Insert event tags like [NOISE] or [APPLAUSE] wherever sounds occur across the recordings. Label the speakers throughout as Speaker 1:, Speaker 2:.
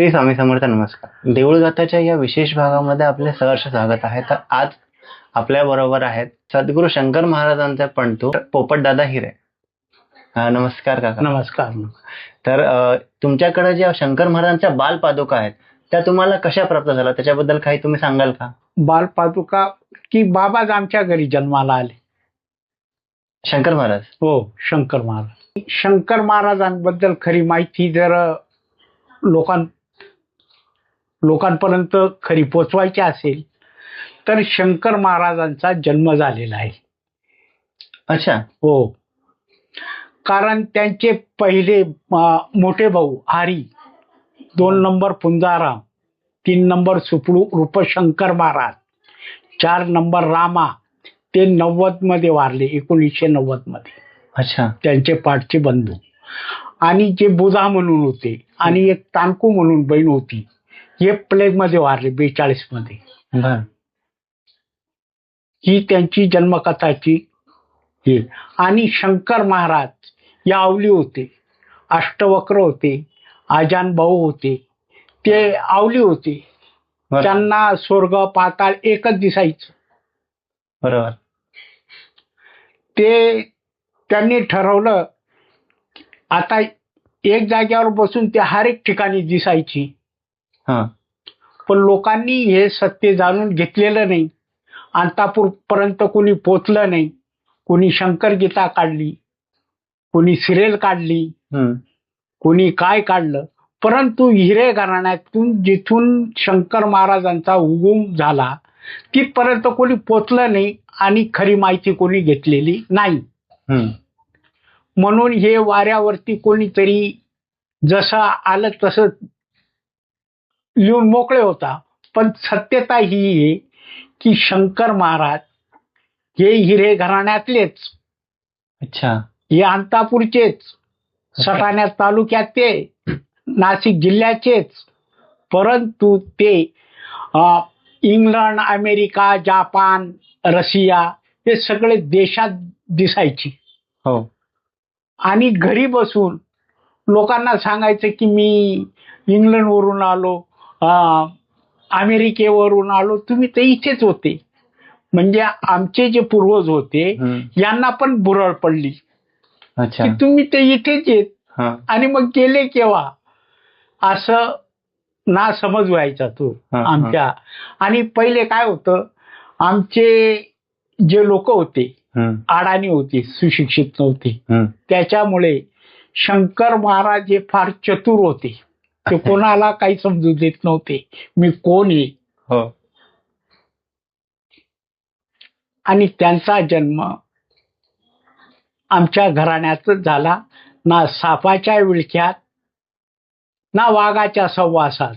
Speaker 1: श्री स्वामी समर्थ नमस्कार. देऊळगाथाच्या या विशेष भागामध्ये आपले सहर्ष स्वागत आहे. तर आज आपल्या बरोबर आहेत सद्गुरू शंकर महाराजांचे पंतू पोपटदादा हिरे. नमस्कार काका.
Speaker 2: नमस्कार.
Speaker 1: तर तुमच्याकडे ज्या शंकर महाराजांच्या बाल पादुका आहेत त्या तुम्हाला कशा प्राप्त झाल्या? त्याच्याबद्दल काही तुम्ही सांगाल का?
Speaker 2: बालपादुका की बाबाच आमच्या घरी जन्माला आले.
Speaker 1: शंकर महाराज?
Speaker 2: हो शंकर महाराज. शंकर महाराजांबद्दल खरी माहिती जर लोकां लोकांपर्यंत खरी पोचवायची असेल तर शंकर महाराजांचा जन्म झालेला आहे.
Speaker 1: अच्छा.
Speaker 2: हो. कारण त्यांचे पहिले मोठे भाऊ हरी दोन नंबर पुंजाराम तीन नंबर सुपडू रूपशंकर महाराज चार नंबर रामा ते नव्वदमध्ये वारले एकोणीसशे नव्वदमध्ये
Speaker 1: अच्छा.
Speaker 2: त्यांचे पाठचे बंधू. आणि जे बुधा म्हणून होते आणि एक तांकू म्हणून बहीण होती हे प्लेगमध्ये वारले
Speaker 1: बेचाळीसमध्ये.
Speaker 2: ही त्यांची जन्मकथाची हे. आणि शंकर महाराज या आवली होते. अष्टवक्र होते आजान भाऊ होते. ते आवली होते. त्यांना स्वर्ग पाताळ एकच दिसायचं.
Speaker 1: बरोबर.
Speaker 2: ते त्यांनी ठरवलं आता एक जागेवर बसून ते हर एक ठिकाणी दिसायची.
Speaker 1: हा.
Speaker 2: पण लोकांनी हे सत्य जाणून घेतलेलं नाही. अंतापूर पर्यंत कोणी पोचलं नाही. कोणी शंकर गीता काढली. कोणी सिरियल काढली.
Speaker 1: हम्म.
Speaker 2: कोणी काय काढलं. परंतु हिरे घराण्यातून जिथून शंकर महाराजांचा उगम झाला तिथपर्यंत कोणी पोचलं नाही आणि खरी माहिती कोणी घेतलेली नाही.
Speaker 1: हम्म.
Speaker 2: म्हणून हे वाऱ्यावरती कोणीतरी जसं आलं तसं लिहून मोकळे होता. पण सत्यता ही आहे की शंकर महाराज हे हिरे घराण्यातलेच.
Speaker 1: अच्छा.
Speaker 2: हे अंतापूरचेच. सटाणा तालुक्यात ते नाशिक जिल्ह्याचेच. परंतु ते इंग्लंड अमेरिका जापान रशिया हे सगळे देशात दिसायची.
Speaker 1: हो.
Speaker 2: आणि घरी बसून लोकांना सांगायचं की मी इंग्लंडवरून आलो. अमेरिकेवरून आलो तुम्ही तर इथेच होते. म्हणजे आमचे जे पूर्वज होते यांना पण बुरळ पडली. की तुम्ही ते इथेच येत आणि मग गेले केव्हा? असं ना समज व्हायचा तो. आमच्या. आणि पहिले काय होतं आमचे जे लोक होते अडाणी होती सुशिक्षित नव्हती. त्याच्यामुळे शंकर महाराज हे फार चतुर होते. ते कोणाला काही समजू देत नव्हते. मी कोण आहे?
Speaker 1: हो.
Speaker 2: आणि त्यांचा जन्म आमच्या घराण्यात झाला. ना सापाच्या विळख्यात ना वाघाच्या सहवासात.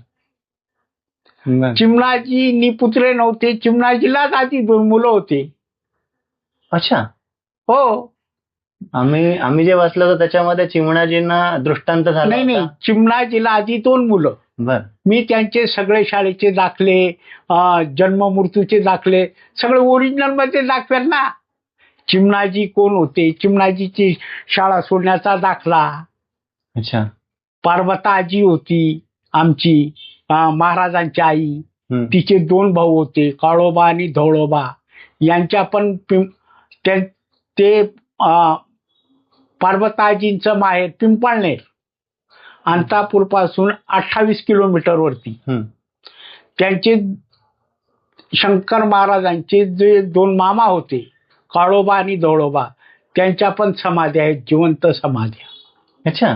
Speaker 2: चिमणाजी निपुत्रे नव्हते. चिमणाजीलाच आधी दोन मुलं होते.
Speaker 1: अच्छा.
Speaker 2: हो.
Speaker 1: आम्ही आम्ही जे वाचलं होतं त्याच्यामध्ये चिमणाजींना दृष्टांत झाला
Speaker 2: नाही नाही.
Speaker 1: होता.
Speaker 2: चिमणाजीला आधी दोन मुलं.
Speaker 1: बर.
Speaker 2: मी त्यांचे सगळे शाळेचे दाखले अं, जन्म मृत्यूचे दाखले सगळे ओरिजिनलमध्ये दाखवेल ना. चिमणाजी कोण होते? चिमणाजीची शाळा सोडण्याचा दाखला.
Speaker 1: अच्छा.
Speaker 2: पार्वता आजी होती आमची अं, महाराजांची आई.
Speaker 1: हम्म.
Speaker 2: तिचे दोन भाऊ होते काळोबा आणि धवळोबा. यांच्या पण पिं- त्या- ते अं, पार्वताजींचं माहेर पिंपळनेर अंतापूरपासून अठ्ठावीस किलोमीटर वरती. त्यांचे शंकर महाराजांचे जे दोन मामा होते काळोबा आणि धवळोबा त्यांच्या पण समाध्या आहेत जिवंत समाध्या
Speaker 1: अच्छा.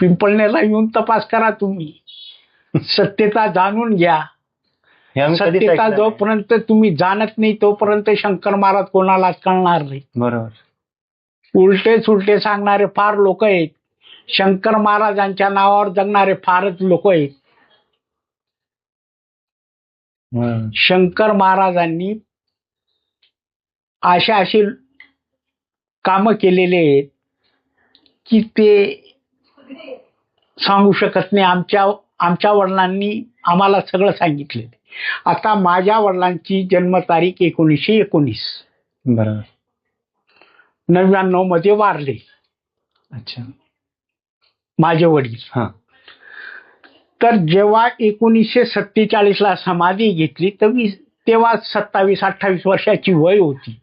Speaker 2: पिंपळनेरला येऊन तपास करा तुम्ही. [LAUGHS] सत्यता जाणून घ्या. सत्यता. जोपर्यंत तुम्ही जाणत नाही तोपर्यंत शंकर महाराज कोणालाच कळणार नाही.
Speaker 1: बरोबर.
Speaker 2: उलटे सुलटे सांगणारे फार लोक आहेत. शंकर महाराजांच्या नावावर जगणारे फारच लोक आहेत. शंकर महाराजांनी अशा अशी कामं केलेले आहेत की ते सांगू शकत नाही. आमच्या आमच्या वडिलांनी आम्हाला सगळं सांगितले आता माझ्या वडिलांची जन्मतारीख एकोणीसशे एकोणीस.
Speaker 1: बरोबर
Speaker 2: नव्याण्णवमध्ये वारले.
Speaker 1: अच्छा.
Speaker 2: माझे वडील.
Speaker 1: हा.
Speaker 2: तर जेव्हा एकोणीसशे सत्तेचाळीसला समाधी घेतली तर मी तेव्हा सत्तावीस अठ्ठावीस वर्षाची वय होती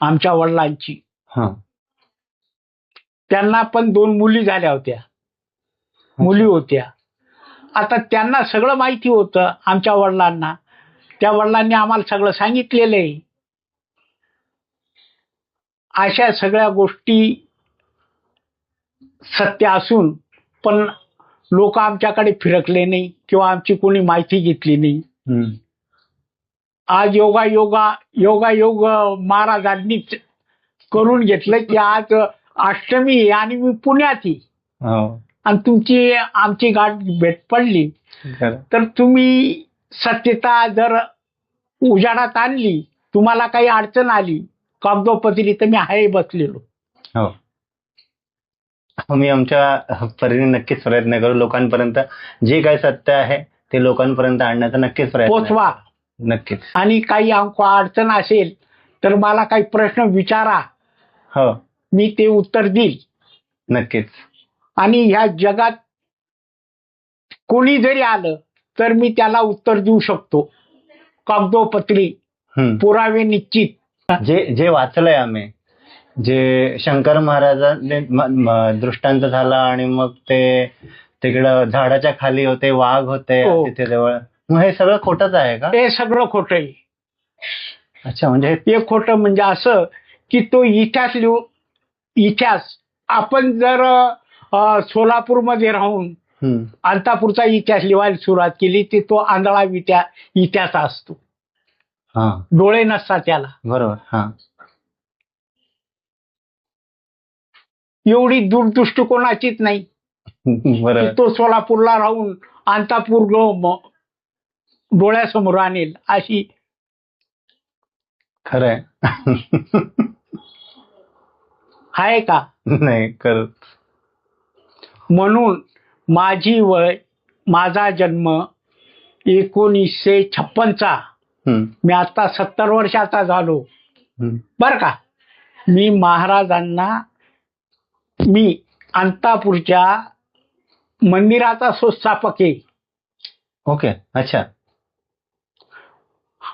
Speaker 2: आमच्या वडिलांची.
Speaker 1: हा.
Speaker 2: त्यांना पण दोन मुली झाल्या होत्या. मुली होत्या. आता त्यांना सगळं माहिती होतं आमच्या वडिलांना. त्या वडिलांनी आम्हाला सगळं सांगितलेलं आहे. अशा सगळ्या गोष्टी सत्य असून पण लोक आमच्याकडे फिरकले नाही किंवा आमची कोणी माहिती घेतली नाही. आज योगा योगा योगा योग महाराजांनीच करून घेतलं की आज अष्टमी आहे आणि मी पुण्यात
Speaker 1: हो
Speaker 2: आणि तुमची आमची गाठ भेट पडली. तर तुम्ही सत्यता जर उजाडात आणली तुम्हाला काही अडचण आली कागदोपत्री तर मी आहे बसलेलो.
Speaker 1: हो. आम्ही आमच्या परीने नक्कीच प्रयत्न करू. लोकांपर्यंत जे काही सत्य आहे ते लोकांपर्यंत आणण्याचा नक्कीच प्रयत्न
Speaker 2: पोचवा.
Speaker 1: नक्कीच.
Speaker 2: आणि काही अंक अडचण असेल तर मला काही प्रश्न विचारा.
Speaker 1: हो.
Speaker 2: मी ते उत्तर देईल.
Speaker 1: नक्कीच.
Speaker 2: आणि ह्या जगात कोणी जरी आलं तर मी त्याला उत्तर देऊ शकतो. कागदोपत्री.
Speaker 1: हम्म.
Speaker 2: पुरावे निश्चित.
Speaker 1: जे जे वाचलंय आम्ही जे शंकर महाराजांनी दृष्टांत झाला आणि मग ते तिकडं झाडाच्या खाली होते वाघ होते
Speaker 2: हो.
Speaker 1: तिथे जवळ. मग हे सगळं खोटंच आहे का?
Speaker 2: हे सगळं खोटं आहे
Speaker 1: अच्छा म्हणजे
Speaker 2: हे खोटं म्हणजे असं की तो इतिहास लिहू इतिहास आपण जर अ, सोलापूरमध्ये राहून
Speaker 1: हम्म.
Speaker 2: अंतापूरचा इतिहास लिहायला सुरुवात केली तर तो आंधळा इतिहास असतो.
Speaker 1: हा.
Speaker 2: डोळे नसतात त्याला.
Speaker 1: बरोबर हा.
Speaker 2: एवढी दूरदृष्टिकोनाचीच नाही. की [LAUGHS]
Speaker 1: बरोबर.
Speaker 2: तो सोलापूरला राहून अंतापूर ग- म- डोळ्यासमोर आणेल अशी.
Speaker 1: खरंय.
Speaker 2: आहे का?
Speaker 1: नाही कर
Speaker 2: म्हणून माझी वय माझा जन्म एकोणीसशे छप्पनचा. मी आता सत्तर वर्षाचा झालो. बर का? मी महाराजांना मी अंतापूरच्या मंदिराचा संस्थापक आहे.
Speaker 1: ओके अच्छा.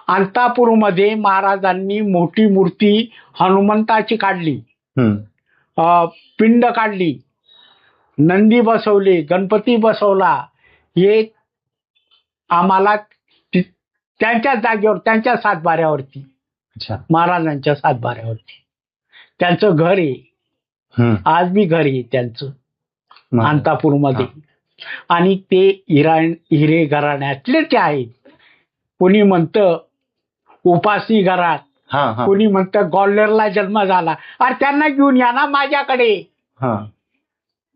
Speaker 2: अंतापूरमध्ये महाराजांनी मोठी मूर्ती हनुमंताची काढली. पिंड काढली. नंदी बसवले गणपती बसवला. हे आम्हाला त्यांच्या जागेवर त्यांच्या सातबाऱ्यावरती.
Speaker 1: अच्छा.
Speaker 2: महाराजांच्या सातबाऱ्यावरती. त्यांचं घर आहे. आज बी घर आहे त्यांचं. अंतापूरमध्ये. आणि ते हिरा हिरे घराण्यातले ते आहेत. कोणी म्हणतं उपासी घरात. कोणी म्हणतं ग्वाल्हेरला जन्म झाला. अरे त्यांना घेऊन या ना माझ्याकडे.
Speaker 1: हा.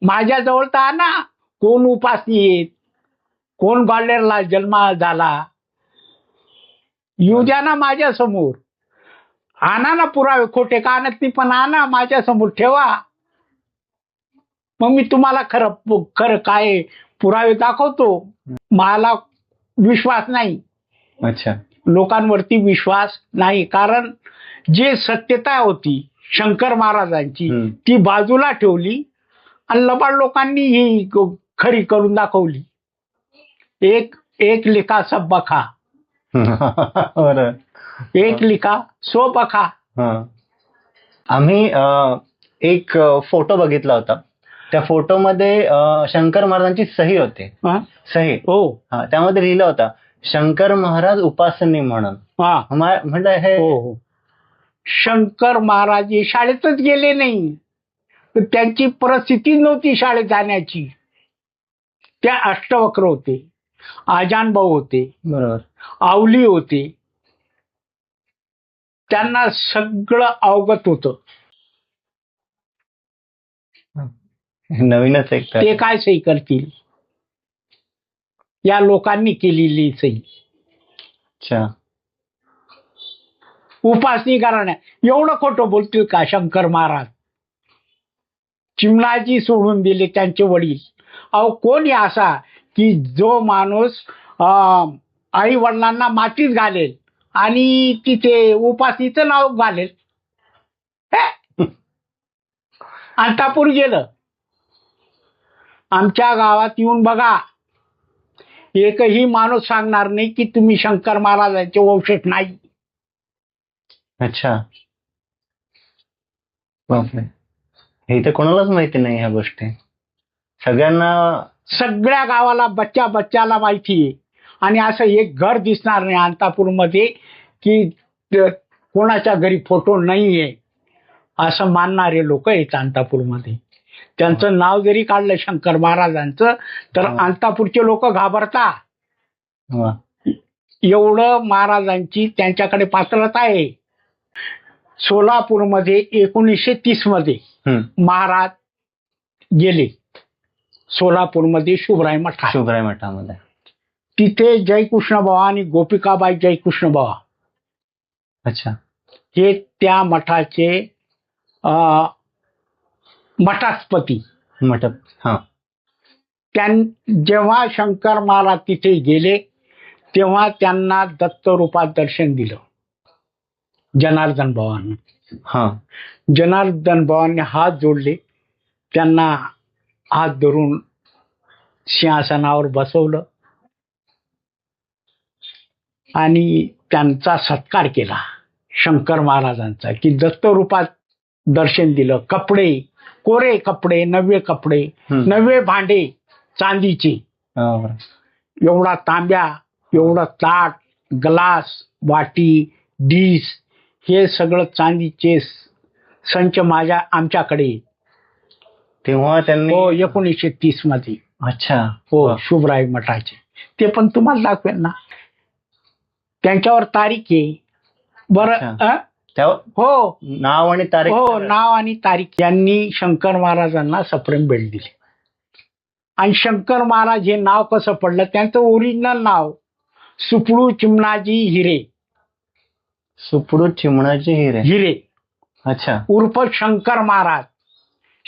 Speaker 2: माझ्याजवळ तर आणा. कोण उपासनी आहेत? कोण ग्वाल्हेरला जन्म झाला? येऊ द्या ना माझ्यासमोर. आणा ना पुरावे खोटे का आणत नाही पण आणा माझ्यासमोर ठेवा. मग मी तुम्हाला खरं खरं काय पुरावे दाखवतो? मला विश्वास नाही.
Speaker 1: अच्छा.
Speaker 2: लोकांवरती विश्वास नाही कारण जे सत्यता होती शंकर महाराजांची. ती बाजूला ठेवली आणि लबाड लोकांनी ही खरी करून दाखवली. एक एक लिखा सब बखा
Speaker 1: बरं.
Speaker 2: एक लिखा सो
Speaker 1: हा. आम्ही अ, एक फोटो बघितला होता. त्या फोटोमध्ये अ, शंकर महाराजांची सही होती.
Speaker 2: हा?
Speaker 1: सही.
Speaker 2: हो.
Speaker 1: हा त्यामध्ये लिहिलं होतं शंकर महाराज उपासनी म्हणून.
Speaker 2: हा.
Speaker 1: मा- हे
Speaker 2: हो हो. शंकर महाराज हे शाळेतच गेले नाही. तर त्यांची परिस्थिती नव्हती शाळेत जाण्याची. त्या अष्टवक्र होते. आजान भाऊ होते
Speaker 1: बरोबर.
Speaker 2: आवली होते. त्यांना सगळं अवगत होतं.
Speaker 1: नवीनच
Speaker 2: ते काय सही करतील? या लोकांनी केलेली सही.
Speaker 1: अच्छा.
Speaker 2: उपासनी करण्या एवढं खोटं बोलतील का शंकर महाराज? चिमणाजी सोडून दिले त्यांचे वडील. अहो कोणी असा की जो माणूस आई वडिलांना मातीत घालेल आणि तिथे उपासनीचं नाव घालेल. अंतापूर गेलं. आमच्या गावात येऊन बघा. एकही माणूस सांगणार नाही की तुम्ही शंकर महाराजांचे वंशज नाही.
Speaker 1: अच्छा. बापरे. हे तर कोणालाच माहिती नाही ह्या गोष्टी. सगळ्यांना
Speaker 2: सगळ्या गावाला बच्चा बच्चाला माहिती आहे. आणि असं एक घर दिसणार नाही अंतापूरमध्ये की कोणाच्या घरी फोटो नाही आहे असं मानणारे लोक आहेत अंतापूरमध्ये. त्यांचं नाव जरी काढलं शंकर महाराजांचं तर. अंतापूरचे लोक घाबरता. एवढं महाराजांची त्यांच्याकडे पात्रता आहे. सोलापूरमध्ये एकोणीसशे
Speaker 1: तीसमध्ये
Speaker 2: महाराज गेले. सोलापूरमध्ये शुभराय मठा
Speaker 1: शुभराय मठामध्ये.
Speaker 2: तिथे जयकृष्णबावा आणि गोपिकाबाई जयकृष्णबावा
Speaker 1: अच्छा.
Speaker 2: हे त्या मठाचे अं, मठास्पती
Speaker 1: मठ हा.
Speaker 2: त्यां जेव्हा शंकर महाराज तिथे गेले तेव्हा त्यांना दत्त रूपात दर्शन दिलं. जनार्दन भावांना.
Speaker 1: हा.
Speaker 2: जनार्दन भावांनी हात जोडले. त्यांना हात धरून सिंहासनावर बसवलं आणि त्यांचा सत्कार केला शंकर महाराजांचा की दत्त रूपात दर्शन दिलं कपडे कोरे कपडे नवे कपडे. नवे भांडे चांदीचे. एवढा तांब्या एवढा ताट ग्लास वाटी डिश हे सगळं चांदीचे संच माझ्या आमच्याकडे.
Speaker 1: तेव्हा त्यांनी
Speaker 2: हो एकोणीसशे तीसमध्ये.
Speaker 1: अच्छा.
Speaker 2: हो. शुभराय मठाचे. ते पण तुम्हाला दाखवेल ना. त्यांच्यावर तारीख आहे. बरं हो.
Speaker 1: नाव आणि तारीख
Speaker 2: हो नाव आणि तारीख. यांनी शंकर महाराजांना सप्रेम भेट दिली. आणि शंकर महाराज हे नाव कसं पडलं? त्यांचं ओरिजिनल नाव सुपडू चिमणाजी हिरे.
Speaker 1: सुपडू चिमणाचे हिरे.
Speaker 2: हिरे.
Speaker 1: अच्छा.
Speaker 2: उर्फ शंकर महाराज.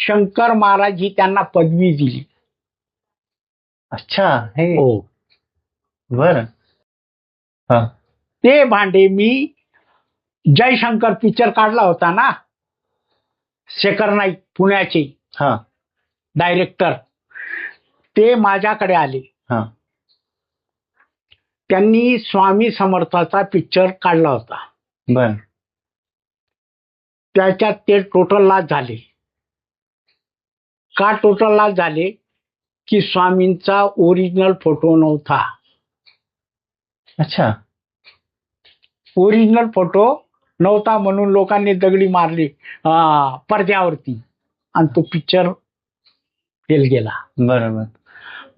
Speaker 2: शंकर महाराज ही त्यांना पदवी दिली.
Speaker 1: अच्छा. हे.
Speaker 2: हो
Speaker 1: बर. हा.
Speaker 2: ते भांडे मी जयशंकर पिक्चर काढला होता ना? शेखर नाईक पुण्याचे.
Speaker 1: हा.
Speaker 2: डायरेक्टर. ते माझ्याकडे आले.
Speaker 1: हा.
Speaker 2: त्यांनी स्वामी समर्थाचा पिक्चर काढला होता.
Speaker 1: बर.
Speaker 2: त्याच्यात ते टोटल लॉस झाले. का टोटल लॉस झाले की स्वामींचा ओरिजिनल फोटो नव्हता?
Speaker 1: अच्छा.
Speaker 2: ओरिजिनल फोटो नव्हता म्हणून लोकांनी दगडी मारली पडद्यावरती. आणि तो पिक्चर फेल गेला.
Speaker 1: बरोबर.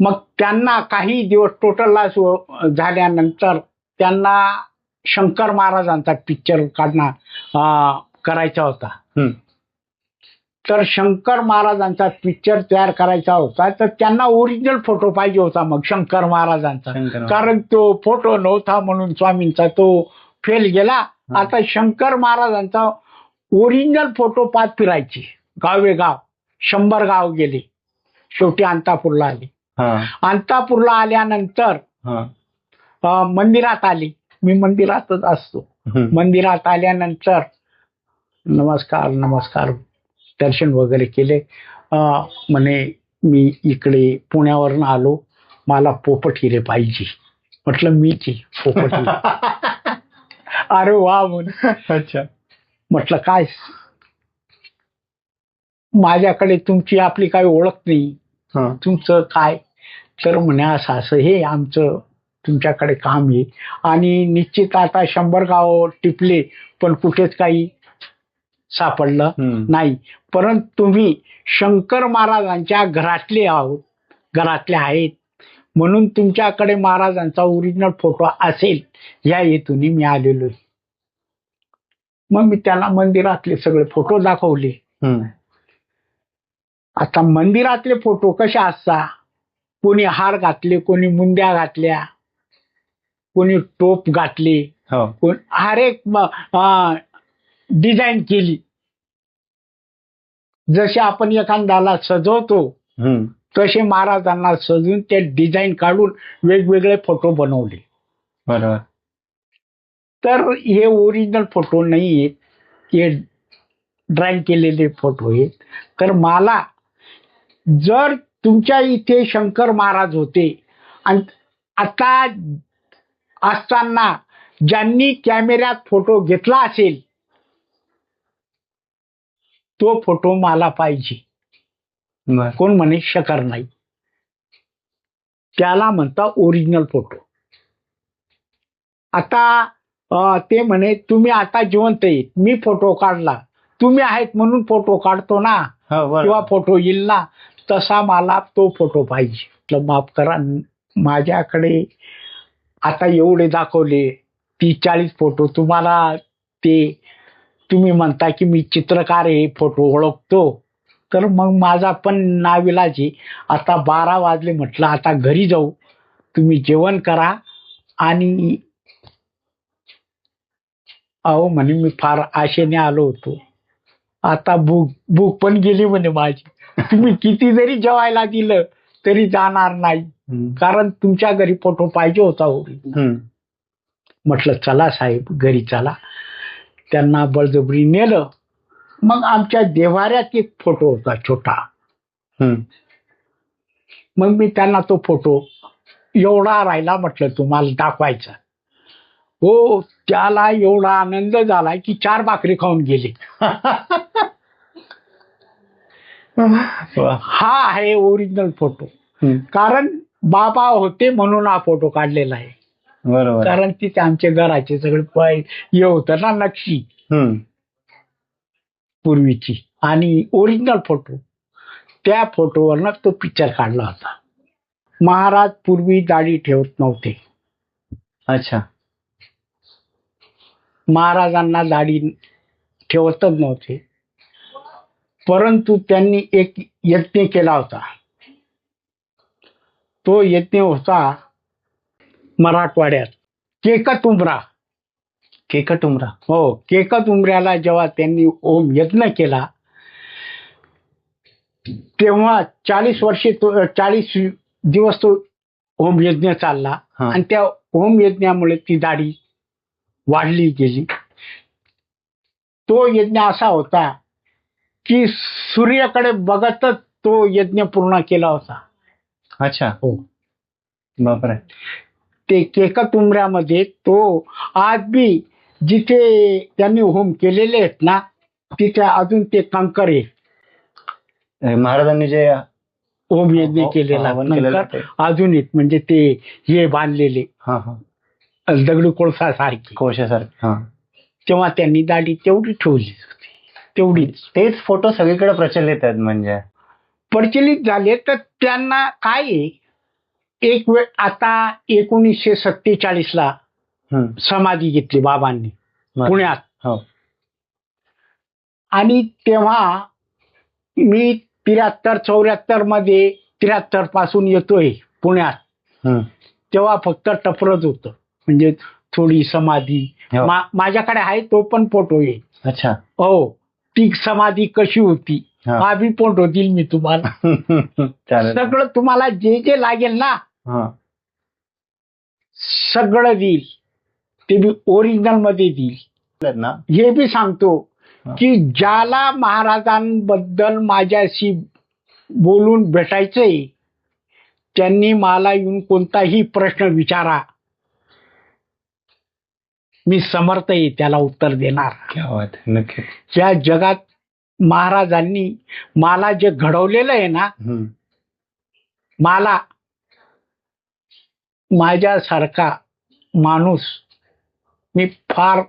Speaker 2: मग त्यांना काही दिवस टोटल लॉस झाल्यानंतर त्यांना शंकर महाराजांचा पिक्चर काढणार करायचा होता. तर शंकर महाराजांचा पिक्चर तयार करायचा होता तर त्यांना ओरिजिनल फोटो पाहिजे होता मग शंकर महाराजांचा. कारण तो फोटो नव्हता म्हणून स्वामींचा तो फेल गेला. आता शंकर महाराजांचा ओरिजिनल फोटो पाच फिरायचे. गावे गाव शंभर गाव गेले. शेवटी अंतापूरला आले. अंतापूरला आल्यानंतर
Speaker 1: हा.
Speaker 2: मंदिरात आले. मी मंदिरातच असतो. मंदिरात आल्यानंतर नमस्कार नमस्कार. दर्शन वगैरे केले. म्हणे मी इकडे पुण्यावरून आलो मला पोपट हिरे पाहिजे. म्हटलं मीच आहे पोपट [LAUGHS] अरे वा म्हणे.
Speaker 1: अच्छा.
Speaker 2: म्हटलं काय? माझ्याकडे तुमची आपली काही ओळख नाही. तुमचं काय? तर म्हणे असं असं हे आमचं तुमच्याकडे काम आहे. आणि निश्चित आता शंभर गाव टिपले पण कुठेच काही सापडलं. नाही. परंतु तुम्ही शंकर महाराजांच्या घरातले आहोत घरातले आहेत. म्हणून तुमच्याकडे महाराजांचा ओरिजिनल फोटो असेल या हेतूने मी आलेलो मग मी त्याला मंदिरातले सगळे फोटो दाखवले. आता मंदिरातले फोटो कसे असतात? कोणी हार घातले कोणी मुंद्या घातल्या कोणी टोप घातले.
Speaker 1: हो.
Speaker 2: कोण हर एक डिझाईन केली. जसे आपण एखाद्याला सजवतो. तसे महाराजांना सजून ते डिझाईन काढून वेगवेगळे फोटो बनवले.
Speaker 1: बरोबर.
Speaker 2: तर हे ओरिजिनल फोटो नाही आहेत हे ड्रॉइंग केलेले फोटो आहेत. तर मला जर तुमच्या इथे शंकर महाराज होते आणि आता असताना ज्यांनी कॅमेऱ्यात फोटो घेतला असेल तो फोटो मला पाहिजे. कोण म्हणे? शकर नाही. त्याला म्हणता ओरिजिनल फोटो आता ते म्हणे तुम्ही आता जिवंत आहे मी फोटो काढला. तुम्ही आहेत म्हणून फोटो काढतो ना.
Speaker 1: हो
Speaker 2: किंवा फोटो येईल ना. तसा मला तो फोटो पाहिजे. माफ करा. माझ्याकडे आता एवढे दाखवले. तीस चाळीस फोटो तुम्हाला ते तुम्ही म्हणता की मी चित्रकार आहे फोटो ओळखतो. तर मग माझा पण नाविलाजी आता बारा वाजले म्हटलं आता घरी जाऊ. तुम्ही जेवण करा आणि अहो म्हणे मी फार आशेने आलो होतो. आता भूक भूक पण गेली म्हणे माझी. तुम्ही किती जरी जेवायला दिलं तरी जाणार नाही. कारण तुमच्या घरी फोटो पाहिजे होता हो. म्हटलं चला साहेब घरी चला. त्यांना बळजबरी नेलं मग आमच्या देवाऱ्यात एक फोटो होता छोटा. मग मी त्यांना तो फोटो एवढा राहिला म्हटलं तुम्हाला दाखवायचा हो त्याला एवढा आनंद झाला की चार भाकरी खाऊन गेले. हा आहे ओरिजिनल फोटो. कारण बाबा होते म्हणून हा फोटो काढलेला आहे
Speaker 1: बरोबर.
Speaker 2: कारण तिथे आमच्या घराचे सगळे पाय हे होतं ना नक्षी.
Speaker 1: हम्म.
Speaker 2: पूर्वीची. आणि ओरिजिनल फोटो त्या फोटोवरनं तो पिक्चर काढला होता. महाराज पूर्वी दाढी ठेवत नव्हते.
Speaker 1: अच्छा.
Speaker 2: महाराजांना दाढी ठेवतच नव्हते. परंतु त्यांनी एक यज्ञ केला होता. तो यज्ञ होता मराठवाड्यात. केकतुंबरा.
Speaker 1: केकट उमरा
Speaker 2: हो केकतुंबऱ्याला जेव्हा त्यांनी ओम यज्ञ केला तेव्हा चाळीस वर्षे तो चाळीस दिवस तो होम यज्ञ चालला. आणि त्या होम यज्ञामुळे ती दाढी वाढली गेली. तो यज्ञ असा होता की सूर्याकडे बघतच तो यज्ञ पूर्ण केला होता.
Speaker 1: अच्छा.
Speaker 2: हो.
Speaker 1: बापरे.
Speaker 2: ते केकतुंबऱ्यामध्ये तो आज बी जिथे त्यांनी होम केलेले आहेत ना तिथे अजून ते कंकर आहे.
Speaker 1: हे महाराजांनी जे
Speaker 2: होम यज्ञ
Speaker 1: हो-
Speaker 2: केलेला
Speaker 1: हवन केलेलं
Speaker 2: नंतर
Speaker 1: ते.
Speaker 2: अजून एक म्हणजे ते हे बांधलेले.
Speaker 1: हा हा.
Speaker 2: दगडी कोळसा सारखी
Speaker 1: कोशासारखे हा.
Speaker 2: तेव्हा त्यांनी दाढी तेवढी ठेवली होती. तेवढीच.
Speaker 1: तेच फोटो सगळीकडे प्रचलित आहेत म्हणजे.
Speaker 2: प्रचलित झाले तर त्यांना काय आहे, एक वेळ आता एकोणीसशे सत्तेचाळीस ला. समाधी घेतली बाबांनी. पुण्यात.
Speaker 1: हो.
Speaker 2: आणि तेव्हा मी त्र्याहत्तर चौऱ्याहत्तरमध्ये त्र्याहत्तरपासून येतोय पुण्यात. तेव्हा फक्त टपरच होतं. म्हणजे थोडी समाधी.
Speaker 1: हो.
Speaker 2: माझ्याकडे आहे तो पण फोटो आहे.
Speaker 1: अच्छा.
Speaker 2: हो. ती समाधी कशी होती?
Speaker 1: हा.
Speaker 2: बी फोटो देईल मी तुम्हाला. [LAUGHS] सगळं तुम्हाला जे जे लागेल ना
Speaker 1: हा.
Speaker 2: सगळं देईल. ते बी ओरिजिनलमध्ये देईल.
Speaker 1: ना?
Speaker 2: हे बी सांगतो. की ज्याला महाराजांबद्दल माझ्याशी बोलून भेटायचंय त्यांनी मला येऊन कोणताही प्रश्न विचारा. मी समर्थ आहे त्याला उत्तर देणार. या जगात महाराजांनी मला जे घडवलेलं आहे ना. मला माझ्यासारखा माणूस मी फार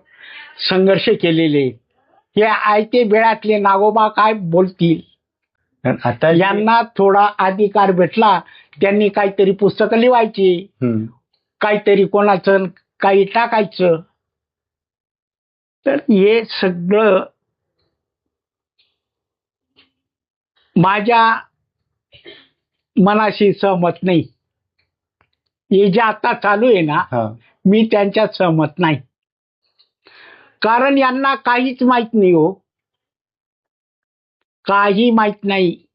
Speaker 2: संघर्ष केलेले. हे आयते बेळातले नागोबा काय बोलतील?
Speaker 1: आता
Speaker 2: यांना थोडा अधिकार भेटला त्यांनी काहीतरी पुस्तकं लिवायची. काहीतरी कोणाचं काही टाकायचं. तर हे सगळं माझ्या मनाशी सहमत नाही. हे जे आता चालू आहे ना मी त्यांच्यात सहमत नाही. कारण यांना काहीच माहीत नाही हो. काही माहीत नाही.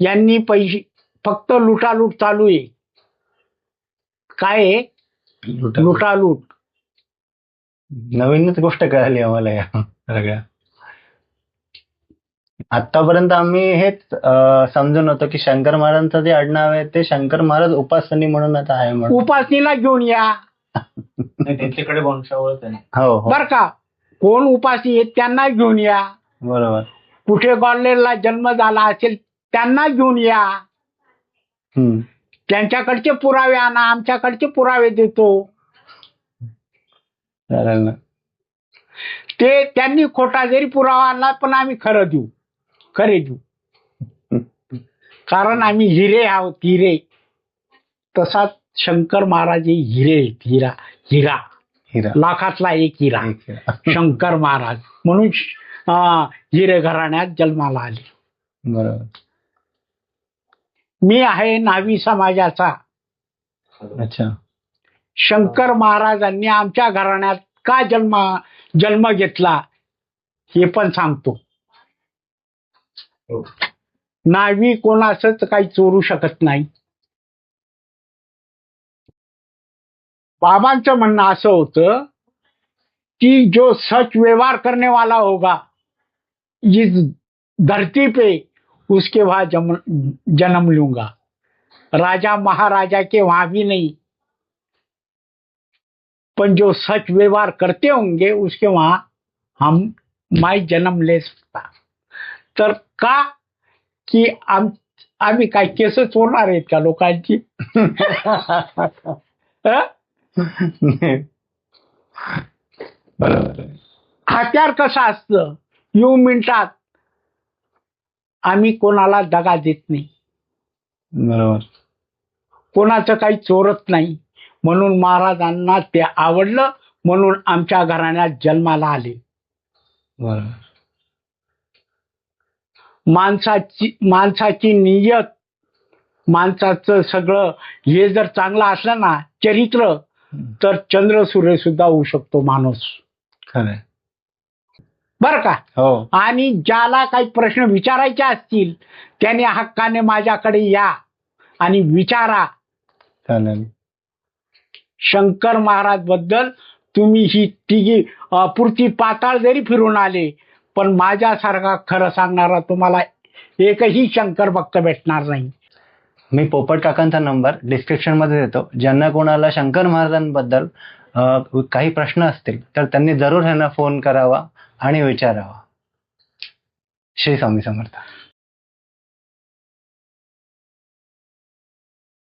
Speaker 2: यांनी पैसे फक्त लुटालूट चालू आहे. काय लुटालूट.
Speaker 1: नवीनच गोष्ट कळाली आम्हाला या सगळ्या. आतापर्यंत आम्ही हेच समजून होतो की शंकर महाराजांचं जे आडनाव आहे ते शंकर महाराज उपासनी म्हणून आता आहे म्हणून.
Speaker 2: उपासनीला घेऊन या.
Speaker 3: त्यांच्याकडे वंशावळच आहे
Speaker 1: हो हो.
Speaker 2: बर का? कोण उपासी आहेत त्यांना घेऊन या.
Speaker 1: बरोबर.
Speaker 2: कुठे ग्वाल्हेरला जन्म झाला असेल त्यांना घेऊन या.
Speaker 1: हम्म.
Speaker 2: त्यांच्याकडचे पुरावे आणा आमच्याकडचे पुरावे देतो.
Speaker 1: चालेल ना.
Speaker 2: ते त्यांनी खोटा जरी पुरावा आणला पण आम्ही खरं देऊ. खरे देऊ कारण आम्ही हिरे आहोत हिरे. तसाच शंकर महाराज हे हिरे हिरा हिरा.
Speaker 1: हिरा.
Speaker 2: लाखातला एक हिरा. शंकर महाराज. म्हणून हिरे घराण्यात जन्माला आले.
Speaker 1: बरोबर.
Speaker 2: मी आहे नावी समाजाचा.
Speaker 1: अच्छा.
Speaker 2: शंकर महाराजांनी आमच्या घराण्यात का जन्म जन्म घेतला हे पण सांगतो. नावी काही चोरू शकत नाही. बाबांचं म्हणणं असं कि जो सच व्यवहार करने वाला होगा इस धरती पे उसके वहाँ जन्म लूँगा। राजा महाराजा के वहाँ भी नहीं। पण जो सच व्यवहार करते होंगे, उसके वहाँ हम, मैं जन्म ले सकता। तर का की आम आम्ही काय केस चोरणार आहेत का लोकांची? [LAUGHS] हं? हत्यार कसं असतं? येऊ मिनिटात. आम्ही कोणाला दगा देत नाही.
Speaker 1: बरोबर.
Speaker 2: कोणाचं काही चोरत नाही. म्हणून महाराजांना ते आवडलं. म्हणून आमच्या घराण्यात जन्माला आले.
Speaker 1: बरोबर.
Speaker 2: माणसाची माणसाची नियत माणसाचं सगळं हे जर चांगलं असलं ना चरित्र तर चंद्र सूर्य सुद्धा होऊ शकतो माणूस.
Speaker 1: खरंय.
Speaker 2: बर का?
Speaker 1: हो.
Speaker 2: आणि ज्याला काही प्रश्न विचारायचे असतील त्याने हक्काने माझ्याकडे या आणि विचारा.
Speaker 1: चालेल.
Speaker 2: शंकर महाराजबद्दल तुम्ही ही तिघी पुरती पाताळ जरी फिरून आले पण माझ्यासारखा खरं सांगणारा तुम्हाला एकही शंकर भक्त भेटणार नाही.
Speaker 1: मी पोपट काकांचा नंबर डिस्क्रिप्शनमध्ये देतो. ज्यांना कोणाला शंकर महाराजांबद्दल काही प्रश्न असतील तर त्यांनी जरूर ह्यांना फोन करावा आणि विचारावा. श्री स्वामी समर्थ.